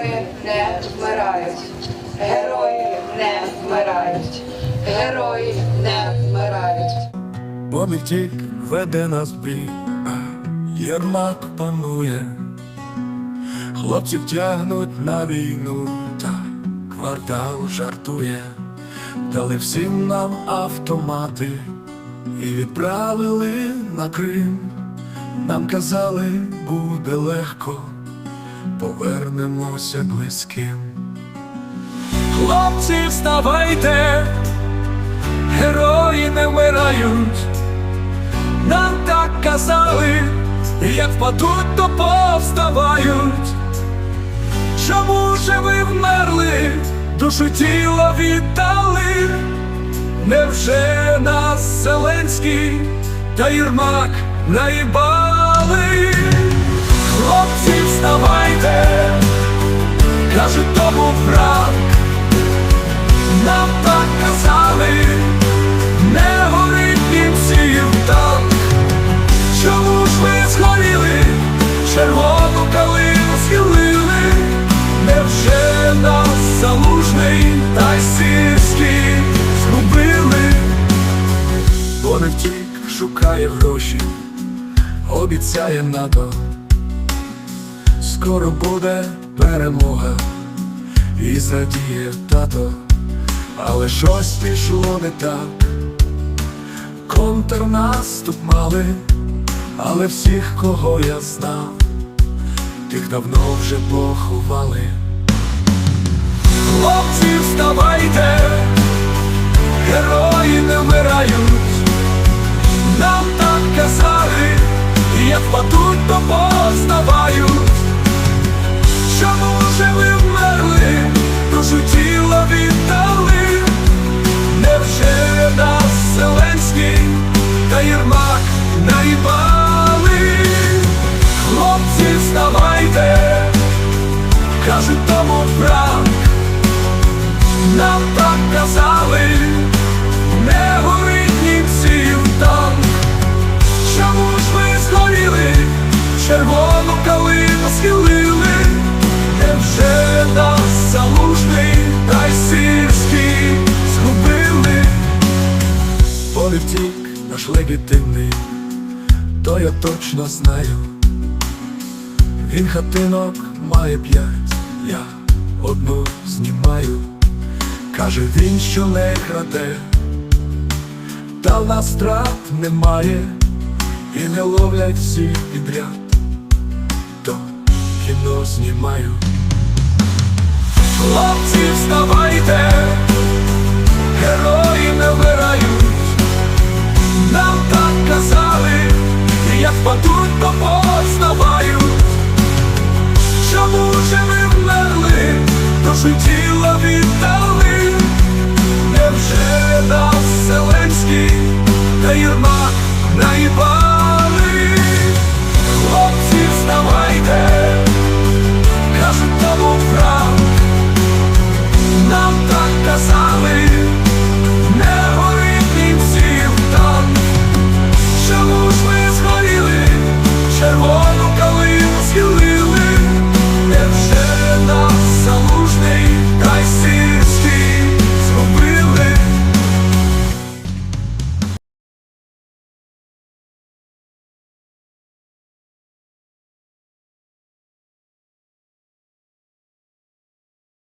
Герої не вмирають. Герої не вмирають. Герої не вмирають. Бо веде нас бій, Єрмак панує. Хлопців тягнуть на війну, та квартал жартує. Дали всім нам автомати і відправили на Крим. Нам казали, буде легко, повернемося близьким. Хлопці, вставайте, герої не вмирають. Нам так казали, як впадуть, то повставають. Чому же ви вмерли, душу тіла віддали? Невже нас Зеленський та Єрмак наїбали? Хлопці, вставайте, каже тому Франк. Нам так казали, не горить німців танк. Чому ж ви згоріли, червону калину схилили? Невже нас залужний та й сирський згубили? Бо не втік, шукає гроші, обіцяє НАТО. Скоро буде перемога і задіє тато, але щось пішло не так. Контрнаступ мали, але всіх, кого я знав, тих давно вже поховали. Наїбали? Хлопці, вставайте, каже тому Франк, нам так казали, не горить німців танк. Чому ж ви згоріли, червону калину схилили? Невже нас залужний та й сирський згубили? Бо не втік наш легітимний, то я точно знаю. Він хатинок має п'ять, я одну знімаю. Каже він, що не краде, та в нас страт немає, і не ловлять всіх підряд, то кіно знімаю. Хлопці, вставайте, Душу тіла віддали, невже населенський та юрмак наїба.